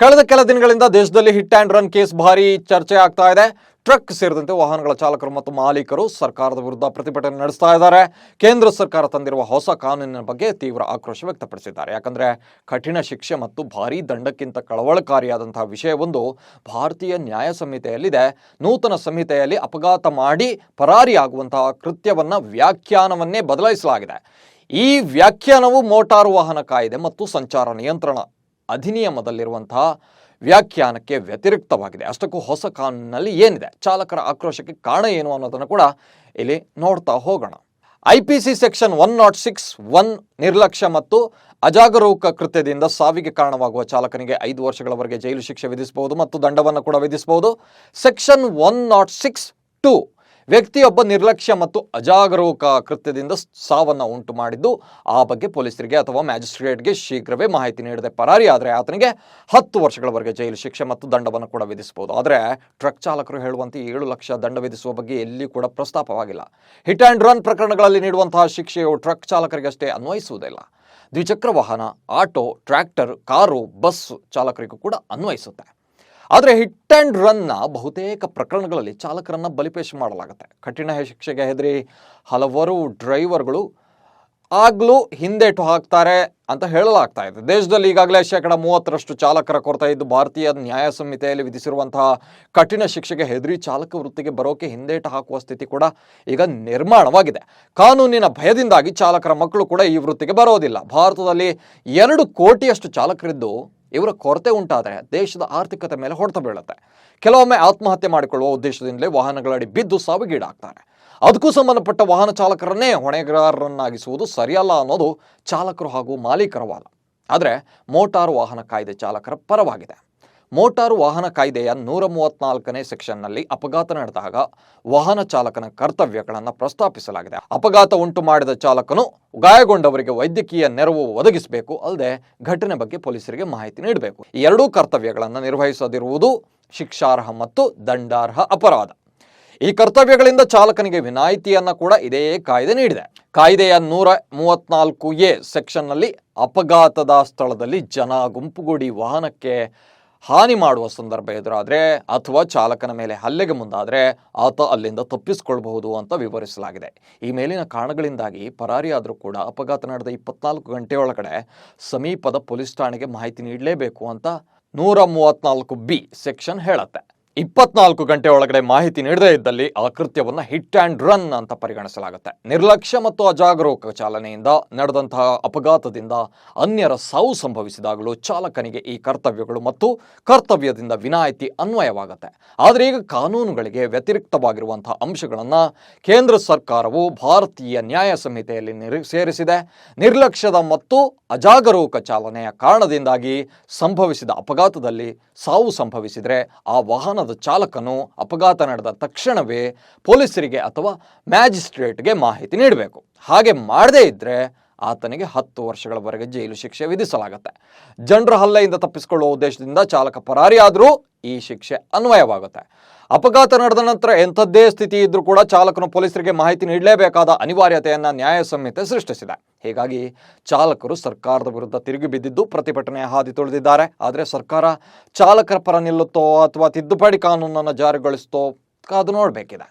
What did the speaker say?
ಕಳೆದ ಕೆಲ ದಿನಗಳಿಂದ ದೇಶದಲ್ಲಿ ಹಿಟ್ ಆ್ಯಂಡ್ ರನ್ ಕೇಸ್ ಭಾರಿ ಚರ್ಚೆ ಆಗ್ತಾ ಇದೆ. ಟ್ರಕ್ ಸೇರಿದಂತೆ ವಾಹನಗಳ ಚಾಲಕರು ಮತ್ತು ಮಾಲೀಕರು ಸರ್ಕಾರದ ವಿರುದ್ಧ ಪ್ರತಿಭಟನೆ ನಡೆಸ್ತಾ ಇದ್ದಾರೆ. ಕೇಂದ್ರ ಸರ್ಕಾರ ತಂದಿರುವ ಹೊಸ ಕಾನೂನಿನ ಬಗ್ಗೆ ತೀವ್ರ ಆಕ್ರೋಶ ವ್ಯಕ್ತಪಡಿಸಿದ್ದಾರೆ. ಯಾಕಂದರೆ ಕಠಿಣ ಶಿಕ್ಷೆ ಮತ್ತು ಭಾರೀ ದಂಡಕ್ಕಿಂತ ಕಳವಳಕಾರಿಯಾದಂತಹ ವಿಷಯವೊಂದು ಭಾರತೀಯ ನ್ಯಾಯ ಸಂಹಿತೆಯಲ್ಲಿದೆ. ನೂತನ ಸಂಹಿತೆಯಲ್ಲಿ ಅಪಘಾತ ಮಾಡಿ ಪರಾರಿಯಾಗುವಂತಹ ಕೃತ್ಯವನ್ನು ವ್ಯಾಖ್ಯಾನವನ್ನೇ ಬದಲಾಯಿಸಲಾಗಿದೆ. ಈ ವ್ಯಾಖ್ಯಾನವು ಮೋಟಾರು ವಾಹನ ಕಾಯ್ದೆ ಮತ್ತು ಸಂಚಾರ ನಿಯಂತ್ರಣ ಅಧಿನಿಯಮದಲ್ಲಿರುವಂತಹ ವ್ಯಾಖ್ಯಾನಕ್ಕೆ ವ್ಯತಿರಿಕ್ತವಾಗಿದೆ. ಅಷ್ಟಕ್ಕೂ ಹೊಸ ಕಾನೂನಿನಲ್ಲಿ ಏನಿದೆ? ಚಾಲಕರ ಆಕ್ರೋಶಕ್ಕೆ ಕಾರಣ ಏನು ಅನ್ನೋದನ್ನು ಕೂಡ ಇಲ್ಲಿ ನೋಡ್ತಾ ಹೋಗೋಣ. I P C section one nought six one ನಿರ್ಲಕ್ಷ್ಯ ಮತ್ತು ಅಜಾಗರೂಕ ಕೃತ್ಯದಿಂದ ಸಾವಿಗೆ ಕಾರಣವಾಗುವ ಚಾಲಕನಿಗೆ ಐದು ವರ್ಷಗಳವರೆಗೆ ಜೈಲು ಶಿಕ್ಷೆ ವಿಧಿಸಬಹುದು ಮತ್ತು ದಂಡವನ್ನು ಕೂಡ ವಿಧಿಸಬಹುದು. Section one nought six two ವ್ಯಕ್ತಿಯೊಬ್ಬ ನಿರ್ಲಕ್ಷ್ಯ ಮತ್ತು ಅಜಾಗರೂಕ ಕೃತ್ಯದಿಂದ ಸಾವನ್ನು ಉಂಟು ಮಾಡಿದ್ದು, ಆ ಬಗ್ಗೆ ಪೊಲೀಸರಿಗೆ ಅಥವಾ ಮ್ಯಾಜಿಸ್ಟ್ರೇಟ್ಗೆ ಶೀಘ್ರವೇ ಮಾಹಿತಿ ನೀಡದೆ ಪರಾರಿ ಆದರೆ ಆತನಿಗೆ ಹತ್ತು ವರ್ಷಗಳವರೆಗೆ ಜೈಲು ಶಿಕ್ಷೆ ಮತ್ತು ದಂಡವನ್ನು ಕೂಡ ವಿಧಿಸಬಹುದು. ಆದರೆ ಟ್ರಕ್ ಚಾಲಕರು ಹೇಳುವಂತೆ ಏಳು ಲಕ್ಷ ದಂಡ ವಿಧಿಸುವ ಬಗ್ಗೆ ಎಲ್ಲಿ ಕೂಡ ಪ್ರಸ್ತಾಪವಾಗಿಲ್ಲ. ಹಿಟ್ ಆ್ಯಂಡ್ ರನ್ ಪ್ರಕರಣಗಳಲ್ಲಿ ನೀಡುವಂತಹ ಶಿಕ್ಷೆಯು ಟ್ರಕ್ ಚಾಲಕರಿಗಷ್ಟೇ ಅನ್ವಯಿಸುವುದಿಲ್ಲ. ದ್ವಿಚಕ್ರ ವಾಹನ, ಆಟೋ, ಟ್ರ್ಯಾಕ್ಟರ್, ಕಾರು, ಬಸ್ ಚಾಲಕರಿಗೂ ಕೂಡ ಅನ್ವಯಿಸುತ್ತೆ. ಆದರೆ ಹಿಟ್ ಆ್ಯಂಡ್ ರನ್ನ ಬಹುತೇಕ ಪ್ರಕರಣಗಳಲ್ಲಿ ಚಾಲಕರನ್ನ ಬಲಿಪೇಶ ಮಾಡಲಾಗುತ್ತೆ. ಕಠಿಣ ಶಿಕ್ಷೆಗೆ ಹೆದರಿ ಹಲವಾರು ಡ್ರೈವರ್ಗಳು ಆಗಲೂ ಹಿಂದೇಟು ಹಾಕ್ತಾರೆ ಅಂತ ಹೇಳಲಾಗ್ತಾ ಇದೆ. ದೇಶದಲ್ಲಿ ಈಗಾಗಲೇ ಶೇಕಡ ಮೂವತ್ತರಷ್ಟು ಚಾಲಕರ ಕೊರತೆ ಇದ್ದು ಭಾರತೀಯ ನ್ಯಾಯ ಸಂಹಿತೆಯಲ್ಲಿ ವಿಧಿಸಿರುವಂತಹ ಕಠಿಣ ಶಿಕ್ಷೆಗೆ ಹೆದರಿ ಚಾಲಕ ವೃತ್ತಿಗೆ ಬರೋಕೆ ಹಿಂದೇಟು ಹಾಕುವ ಸ್ಥಿತಿ ಕೂಡ ಈಗ ನಿರ್ಮಾಣವಾಗಿದೆ. ಕಾನೂನಿನ ಭಯದಿಂದಾಗಿ ಚಾಲಕರ ಮಕ್ಕಳು ಕೂಡ ಈ ವೃತ್ತಿಗೆ ಬರೋದಿಲ್ಲ. ಭಾರತದಲ್ಲಿ ಎರಡು ಕೋಟಿಯಷ್ಟು ಚಾಲಕರಿದ್ದು ಇವರ ಕೊರತೆ ಉಂಟಾದರೆ ದೇಶದ ಆರ್ಥಿಕತೆ ಮೇಲೆ ಹೊಡೆತ ಬೀಳುತ್ತೆ. ಕೆಲವೊಮ್ಮೆ ಆತ್ಮಹತ್ಯೆ ಮಾಡಿಕೊಳ್ಳುವ ಉದ್ದೇಶದಿಂದಲೇ ವಾಹನಗಳಡಿ ಬಿದ್ದು ಸಾವಿಗೀಡಾಗ್ತಾರೆ. ಅದಕ್ಕೂ ಸಂಬಂಧಪಟ್ಟ ವಾಹನ ಚಾಲಕರನ್ನೇ ಹೊಣೆಗಾರರನ್ನಾಗಿಸುವುದು ಸರಿಯಲ್ಲ ಅನ್ನೋದು ಚಾಲಕರು ಹಾಗೂ ಮಾಲೀಕರ ವಾದ. ಆದರೆ ಮೋಟಾರು ವಾಹನ ಕಾಯ್ದೆ ಚಾಲಕರ ಪರವಾಗಿದೆ. ಮೋಟಾರು ವಾಹನ ಕಾಯ್ದೆಯ ನೂರ ಮೂವತ್ನಾಲ್ಕನೇ ಸೆಕ್ಷನ್ನಲ್ಲಿ ಅಪಘಾತ ನಡೆದಾಗ ವಾಹನ ಚಾಲಕನ ಕರ್ತವ್ಯಗಳನ್ನು ಪ್ರಸ್ತಾಪಿಸಲಾಗಿದೆ. ಅಪಘಾತ ಉಂಟು ಮಾಡಿದ ಚಾಲಕನು ಗಾಯಗೊಂಡವರಿಗೆ ವೈದ್ಯಕೀಯ ನೆರವು ಒದಗಿಸಬೇಕು, ಅಲ್ಲದೆ ಘಟನೆ ಬಗ್ಗೆ ಪೊಲೀಸರಿಗೆ ಮಾಹಿತಿ ನೀಡಬೇಕು. ಎರಡೂ ಕರ್ತವ್ಯಗಳನ್ನು ನಿರ್ವಹಿಸದಿರುವುದು ಶಿಕ್ಷಾರ್ಹ ಮತ್ತು ದಂಡಾರ್ಹ ಅಪರಾಧ. ಈ ಕರ್ತವ್ಯಗಳಿಂದ ಚಾಲಕನಿಗೆ ವಿನಾಯಿತಿಯನ್ನ ಕೂಡ ಇದೇ ಕಾಯ್ದೆ ನೀಡಿದೆ. ಕಾಯ್ದೆಯ ನೂರ ಮೂವತ್ನಾಲ್ಕು ಎ ಸೆಕ್ಷನ್ನಲ್ಲಿ ಅಪಘಾತದ ಸ್ಥಳದಲ್ಲಿ ಜನ ಗುಂಪುಗೂಡಿ ವಾಹನಕ್ಕೆ ಹಾನಿ ಮಾಡುವ ಸಂದರ್ಭ ಎದುರಾದರೆ ಅಥವಾ ಚಾಲಕನ ಮೇಲೆ ಹಲ್ಲೆಗೆ ಮುಂದಾದರೆ ಆತ ಅಲ್ಲಿಂದ ತಪ್ಪಿಸಿಕೊಳ್ಳಬಹುದು ಅಂತ ವಿವರಿಸಲಾಗಿದೆ. ಈ ಮೇಲಿನ ಕಾರಣಗಳಿಂದಾಗಿ ಪರಾರಿಯಾದರೂ ಕೂಡ ಅಪಘಾತ ನಡೆದ ಇಪ್ಪತ್ನಾಲ್ಕು ಗಂಟೆಯೊಳಗಡೆ ಸಮೀಪದ ಪೊಲೀಸ್ ಠಾಣೆಗೆ ಮಾಹಿತಿ ನೀಡಲೇಬೇಕು ಅಂತ ನೂರ ಮೂವತ್ನಾಲ್ಕು ಬಿ ಸೆಕ್ಷನ್ ಹೇಳುತ್ತೆ. ಇಪ್ಪತ್ನಾಲ್ಕು ಗಂಟೆ ಒಳಗಡೆ ಮಾಹಿತಿ ನೀಡದೇ ಇದ್ದಲ್ಲಿ ಆ ಕೃತ್ಯವನ್ನು ಹಿಟ್ ಆ್ಯಂಡ್ ರನ್ ಅಂತ ಪರಿಗಣಿಸಲಾಗುತ್ತೆ. ನಿರ್ಲಕ್ಷ್ಯ ಮತ್ತು ಅಜಾಗರೂಕ ಚಾಲನೆಯಿಂದ ನಡೆದಂತಹ ಅಪಘಾತದಿಂದ ಅನ್ಯರ ಸಾವು ಸಂಭವಿಸಿದಾಗಲೂ ಚಾಲಕನಿಗೆ ಈ ಕರ್ತವ್ಯಗಳು ಮತ್ತು ಕರ್ತವ್ಯದಿಂದ ವಿನಾಯಿತಿ ಅನ್ವಯವಾಗುತ್ತೆ. ಆದರೆ ಈಗ ಕಾನೂನುಗಳಿಗೆ ವ್ಯತಿರಿಕ್ತವಾಗಿರುವಂತಹ ಅಂಶಗಳನ್ನು ಕೇಂದ್ರ ಸರ್ಕಾರವು ಭಾರತೀಯ ನ್ಯಾಯ ಸಂಹಿತೆಯಲ್ಲಿ ನಿರ್, ಸೇರಿಸಿದೆ. ನಿರ್ಲಕ್ಷ್ಯದ ಮತ್ತು ಅಜಾಗರೂಕ ಚಾಲನೆಯ ಕಾರಣದಿಂದಾಗಿ ಸಂಭವಿಸಿದ ಅಪಘಾತದಲ್ಲಿ ಸಾವು ಸಂಭವಿಸಿದರೆ ಆ ವಾಹನದ ಚಾಲಕನು ಅಪಘಾತ ನಡೆದ ತಕ್ಷಣವೇ ಪೊಲೀಸರಿಗೆ ಅಥವಾ ಮ್ಯಾಜಿಸ್ಟ್ರೇಟ್ಗೆ ಮಾಹಿತಿ ನೀಡಬೇಕು. ಹಾಗೆ ಮಾಡದೇ ಇದ್ದರೆ ಆತನಿಗೆ ಹತ್ತು ವರ್ಷಗಳವರೆಗೆ ಜೈಲು ಶಿಕ್ಷೆ ವಿಧಿಸಲಾಗುತ್ತೆ. ಜನರ ಹಲ್ಲೆಯಿಂದ ತಪ್ಪಿಸಿಕೊಳ್ಳುವ ಉದ್ದೇಶದಿಂದ ಚಾಲಕ ಪರಾರಿಯಾದರೂ ಈ ಶಿಕ್ಷೆ ಅನ್ವಯವಾಗುತ್ತೆ. ಅಪಘಾತ ನಡೆದ ನಂತರ ಎಂಥದ್ದೇ ಸ್ಥಿತಿ ಇದ್ರೂ ಕೂಡ ಚಾಲಕನು ಪೊಲೀಸರಿಗೆ ಮಾಹಿತಿ ನೀಡಲೇಬೇಕಾದ ಅನಿವಾರ್ಯತೆಯನ್ನ ನ್ಯಾಯ ಸಂಹಿತೆ ಸೃಷ್ಟಿಸಿದೆ. ಹೀಗಾಗಿ ಚಾಲಕರು ಸರ್ಕಾರದ ವಿರುದ್ಧ ತಿರುಗಿ ಬಿದ್ದಿದ್ದು ಪ್ರತಿಭಟನೆ ಹಾದಿ ತುಳಿದಿದ್ದಾರೆ. ಆದರೆ ಸರ್ಕಾರ ಚಾಲಕರ ಪರ ನಿಲ್ಲುತ್ತೋ ಅಥವಾ ತಿದ್ದುಪಡಿ ಕಾನೂನನ್ನು ಜಾರಿಗೊಳಿಸುತ್ತೋ ಕಾದು ನೋಡಬೇಕಿದೆ.